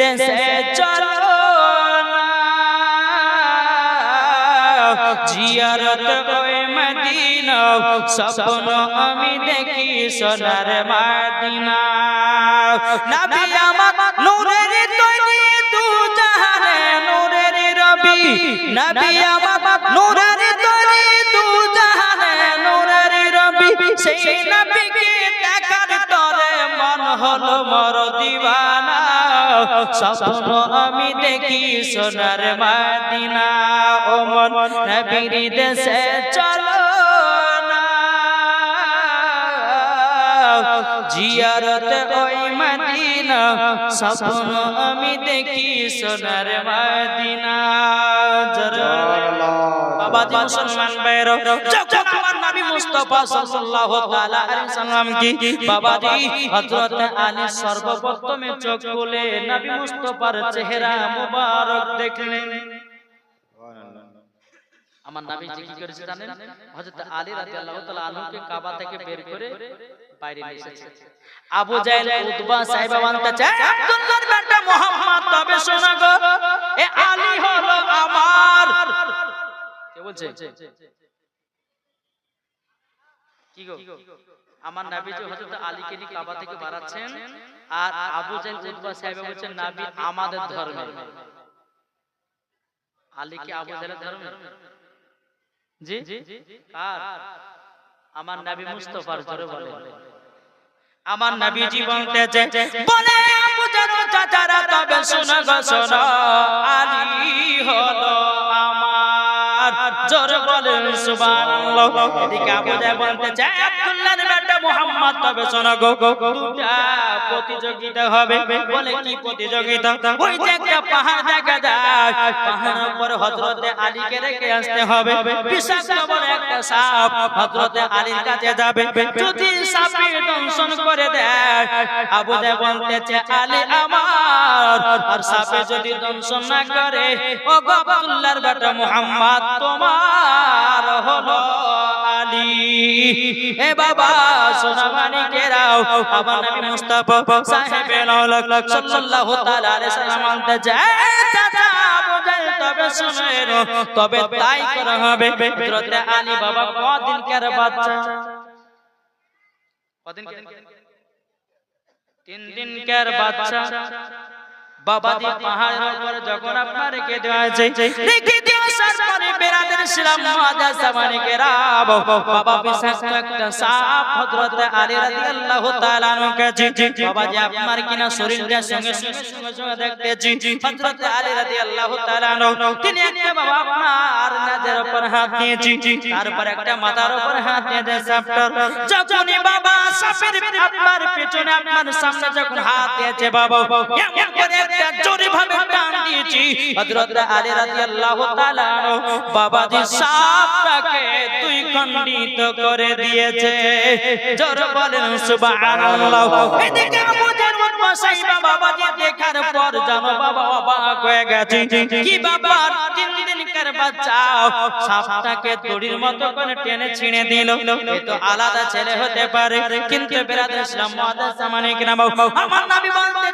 দেশে চলো জিয়ারত ওই মদিনা স্বপ্ন আমি দেখি সোনার মদিনা নবী আমার নূরের তৈরি দু জাহানে নূরের রবি নবী আমার নূরের স্বপ্ন আমি দেখি সোনার মদিনা ও মন নবীর দেশে চলো না। জিয়ারত ওই মদিনা স্বপ্ন আমি দেখি সোনার মদিনা। জরা। বাবাজি মুসলমান ভাইরা যখন নবী মুস্তাফা সাল্লাল্লাহু তাআলা আলাইহি কি? বাবাজি, হযরত আলী সর্বপ্রথমে চোখ খুলে নবী মুস্তাফার চেহারা মুবারক দেখলেন। আমার নবী জি কি করেছে, জানেন? হযরত আলী রাদিয়াল্লাহু তাআলা আনহুকে কাবা থেকে বের করে বাইরে নিয়ে এসেছে। আবু জাহেল উতবা সাহেবা বানতে চায় আব্দুল্লাহর বেটা মুহাম্মদ, তবে শোনা গো, এ আলী হলো আমার। কে বলছে? কি গো? আমার নবীজি হযরত আলীকে কাবা থেকে বাড়াচ্ছেন। আর আবু জাহেল উতবা সাহেবা বলছেন নবী আমাদের ধর্মে। আলী কি আবু জাহেলের ধর্মে? জি? কার? আমার নবী মুস্তাফার জোরে আমার নবীজি বলতেছে বলে চাচারা তবে শোনো গো শোনো আলী হলো। প্রতিযোগিতা হবে। বলে, কি প্রতিযোগিতা? পাহাড় দেখা যায়, পাহাড়ের উপর হযরতে আলীকে রেখে আসতে হবে। বিশাল বড় একটা সাপ হযরতে আলীর কাছে যাবে। যদি সাপে দংশন করে দেয়, আবু দে বলতেছে আলী আমার আর সাপে যদি দংশন না করে, ও গো আব্দুল্লাহর বেটা মুহাম্মদ, তোমার হলো আলী। বাবা, সোনা মানিকেরাও করা বাবা কদিনকার বাচ্চা? কদিন তিন দিনকার বাচ্চা? বাবাজি পাহাড়ের উপর যখন আপনার রেখে দেওয়া হয়েছে দেওয়া সারপরে বেরাদের ইসলাম মাদা সামানে কেরাব বাবা বিশাস্ত একটা সাপ হযরত আলী রাদিয়াল্লাহু তাআলা আনহু কাছে বাবাজি আপনার কিনা শরীরটা সঙ্গে সঙ্গে সঙ্গে দেখতেছি। হযরত আলী রাদিয়াল্লাহু তাআলা আনহু, তিনি একটা বাবা আপনার নাজের উপর হাত দিয়েছি। তারপর একটা মাথার উপর হাত দিয়ে দেয় সাপটার। যখনই বাবা সাপের আপনার পেছনে আপনার সামনে যখন হাত দিয়েছে বাবা, এমন করে একটা জোরে ভাবে টান দিয়েছি। হযরত আলী রাদিয়াল্লাহু তাআলা বাবাজি সাপটাকে দুই খণ্ডিত করে দিয়েছে। জোর বলেন সুবহানাল্লাহ। এদিকে উতবা সাইবা বাবাজি দেখার পর জানো বাবা অবাক হয়ে গেছে। কি বাবা তিন দিনকার বাচ্চা। সাপটাকে দড়ির মতো করে টেনে ছিঁড়ে দিল। এ তো আলাদা ছেলে হতে পারে। কিন্তু বেরাদ ইসলাম মুআদ্দাস সামানে কিরাম। আমার নবী বলতেছে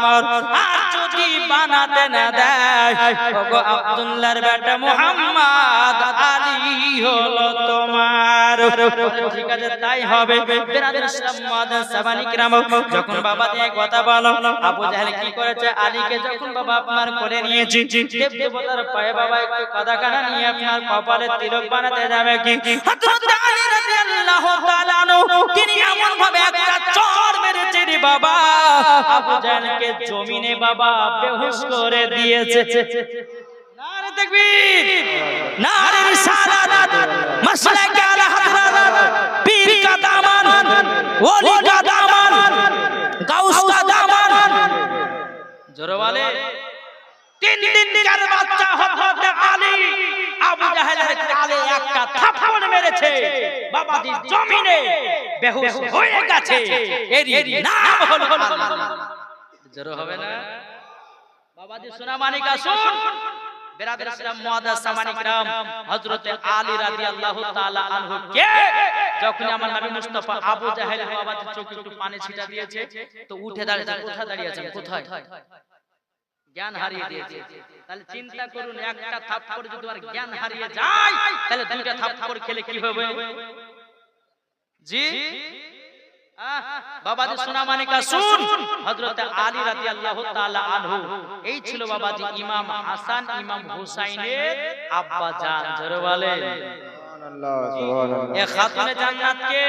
আমার আর যদি বানাতে না দেয়, ওগো বেটা মুহাম্মদ আলী হলো তোমার। ঠিক আছে, তাই হবে। যখন বাবা দিয়ে কথা বলো, আবু জাহেল কি করেছে? আলীকে যখন বাবা আপনার করে নিয়েছি দেব পায়ে বাবা একটু কাদা কানা নিয়ে আপনার কপালে তিলক বানাতে যাবে কি? হযরত তিনি এমন ভাবে একটা মেরেছে রে বাবা, আবু জাহেলকে জমিনে বাবা বেহুশ করে দিয়েছে। নারে তাকবীর, নারে রিসালাত মাসলাক আলা হযরত পীর কা দামান ওলি কা দামান গাউস কা দামান জোরে বলে তিন দিনকার বাচ্চা হযরত আলী আবু জাহেলের কালে একটা থাপ্পড় মেরেছে। বাবাজি জমিনে বেহুশ হয়ে গেছে। এর নাম হলো আলী জোরে হবে না? বাবাজি সোনা মানিকা শুন বেরাদের ইসলাম মুআদ্দাস সামানিক রাম হযরত আলী রাদিয়াল্লাহু তাআলা আনহু কে? যখন আমার নবী মুস্তাফা আবু জাহেল বাবাজি চোখে একটু পানি ছিটা দিয়েছে তো উঠে দাঁড়িয়েছে। কোথায় দাঁড়িয়েছেন কোথায়? জ্ঞান হারিয়ে দিয়েছে। তাহলে চিন্তা করুন একটা থাপ্পড় যদি আর জ্ঞান হারিয়ে যায় তাহলে দুইটা থাপ্পড় খেলে কি হবে? জি? বাবাজি সোনা মানিকা শুন। হযরত আলী রাদিয়াল্লাহু তাআলা আনহু। এই ছিল বাবাজি ইমাম হাসান ইমাম হুসাইনের আব্বা জান জোরে বলে এ খাতুনে জান্নাত কে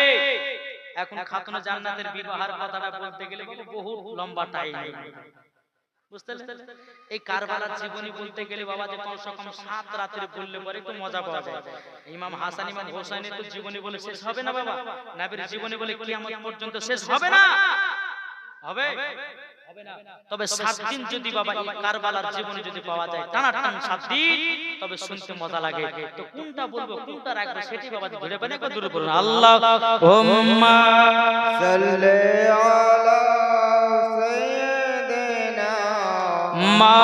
এখন খাতুনে জান্নাতের বিবাহের কথাটা বলতে গেলে বাবা বহু লম্বা টাইম বুঝতে এই কারবালার জীবনী বলতে গেলে বাবা যে কমসে কম সাত রাত্রে বললে পরে একটু মজা পাওয়া যায়। ইমাম হাসান ইমাম হোসাইনের তো জীবনী বলে শেষ হবে না বাবা? নাবির জীবনী বলে আমার পর্যন্ত শেষ হবে না? হবে? তবে সাত দিন যদি বাবা কারবালার জীবনে যদি পাওয়া যায় টানা টান সাত দিন তবে শুনতে মজা লাগে। তো কোনটা বলব কোনটা রাখব সেটি বাবা ধরে পেলে একবার দূরে পড়ুন আল্লাহ সাল্লি মা